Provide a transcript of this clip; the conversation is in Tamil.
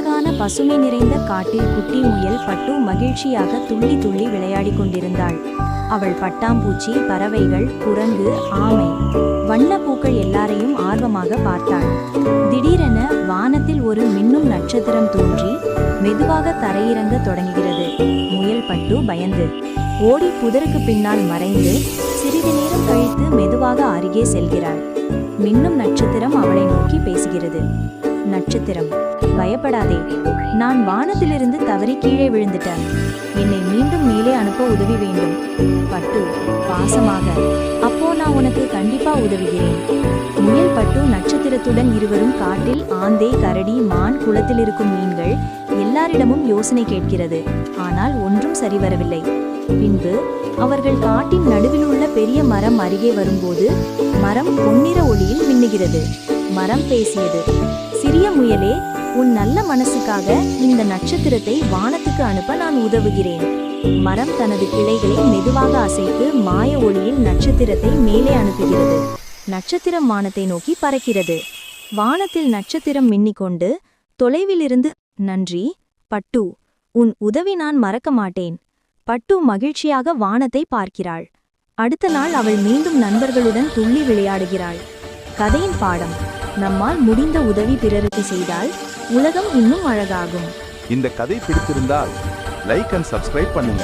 அழகான பசுமை நிறைந்த காட்டில் குட்டி முயல் பட்டு மகிழ்ச்சியாக துள்ளி துள்ளி விளையாடிக் கொண்டிருந்தாள். அவள் பட்டாம்பூச்சி பறவைகள் குரங்கு ஆமை வண்ணப்பூக்கள் எல்லாரையும் ஆர்வமாக பார்த்தாள். திடீரென வானத்தில் ஒரு மின்னும் நட்சத்திரம் தோன்றி மெதுவாக தரையிறங்க தொடங்குகிறது. முயல் பட்டு பயந்து ஓடி புதருக்கு பின்னால் மறைந்து சிறிது நேரம் கழித்து மெதுவாக அருகே செல்கிறாள். மின்னும் நட்சத்திரம் அவளை நோக்கி பேசுகிறது. நட்சத்திரம் பயப்படாதே. நான் வானத்திலிருந்து தவறி கீழே விழுந்துட்டேன். என்னை மீண்டும் மேலே அனுப்ப உதவி வேண்டும். பட்டு பாசமாக. அப்போ நான் உனக்கு கண்டிப்பா உதவுகிறேன். முயல் பட்டு நட்சத்திரத்துடன் இருவரும் காட்டில் ஆந்தை கரடி மான் குளத்தில் இருக்கும் மீன்கள் எல்லாரிடமும் யோசனை கேட்கிறது. ஆனால் ஒன்றும் சரிவரவில்லை. பின்பு அவர்கள் காட்டின் நடுவில் உள்ள பெரிய மரம் அருகே வரும்போது மரம் பொன்னிற ஒளியில் மின்னுகிறது. மரம் பேசியது. சிறிய முயலே உன் நல்ல மனசுக்காக இந்த நட்சத்திரத்தை வானத்துக்கு அனுப்ப நான் உதவுகிறேன். மரம் தனது கிளைகளை மெதுவாக அசைத்து மாய ஒளியில் நட்சத்திரத்தை மேலே அனுப்புகிறது. நட்சத்திரம் வானத்தை நோக்கி பறக்கிறது. வானத்தில் நட்சத்திரம் மின்னிக்கொண்டு தொலைவிலிருந்து நன்றி பட்டு உன் உதவி நான் மறக்க மாட்டேன். பட்டு மகிழ்ச்சியாக வானத்தை பார்க்கிறாள். அடுத்த நாள் அவள் மீண்டும் நண்பர்களுடன் துள்ளி விளையாடுகிறாள். கதையின் பாடம் நம்மால் முடிந்த உதவி பிறருக்கு செய்தால் உலகம் இன்னும் அழகாகும். இந்த கதை பிடித்திருந்தால் லைக் அண்ட் சப்ஸ்கிரைப் பண்ணுங்க.